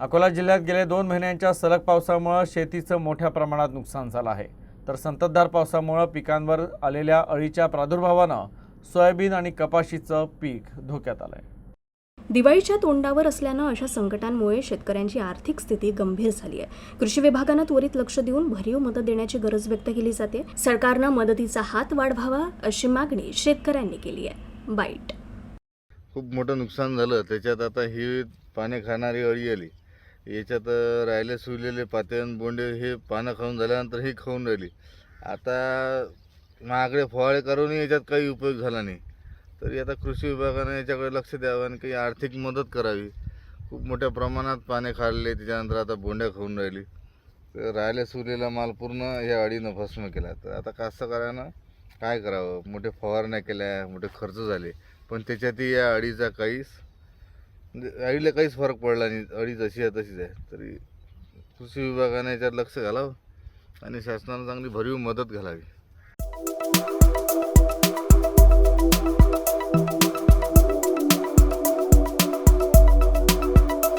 अकोला जिल्ह्यात गेल्या दोन महिन्यांच्या सलग पावसामुळं शेतीचं मोठ्या प्रमाणात नुकसान झालं आहे. तर संततधार पावसामुळं पिकांवर आलेल्या अळीच्या प्रादुर्भावानं सोयाबीन आणि कपाशीचं पीक धोक्यात आलंय. दिवाळीच्या तोंडावर असल्यानं अशा संकटांमुळे शेतकऱ्यांची आर्थिक स्थिती गंभीर झाली आहे. कृषी विभागानं त्वरित लक्ष देऊन भरीव मदत देण्याची गरज व्यक्त केली जाते. सरकारनं मदतीचा हात वाढवावा अशी मागणी शेतकऱ्यांनी केली आहे. बाईट. खूप मोठं नुकसान झालं. त्याच्यात आता ही पाने खाणारी अळी आली. याच्यात राहिले सुरलेले पातेन आणि बोंडे हे पानं खाऊन झाल्यानंतर ही खाऊन राहिली. आता महागडे फवाळे करूनही याच्यात काही उपयोग झाला नाही. तरी आता कृषी विभागाने याच्याकडे लक्ष द्यावं आणि काही आर्थिक मदत करावी. खूप मोठ्या प्रमाणात पाने खाल्ले त्याच्यानंतर आता बोंड्या खाऊन राहिली. तर राहिले सुरलेला माल पूर्ण या अडीनं भस्म केला. तर आता कास्तकारानं काय करावं? मोठे फवारण्या केल्या मोठे खर्च झाले. पण त्याच्यातही या अळीचा काहीच म्हणजे आईला काहीच फरक पडला नाही. अळी जशी आहे तशीच आहे. तरी कृषी विभागाने याच्यात लक्ष घालावं आणि शासनानं चांगली भरीव मदत घालावी.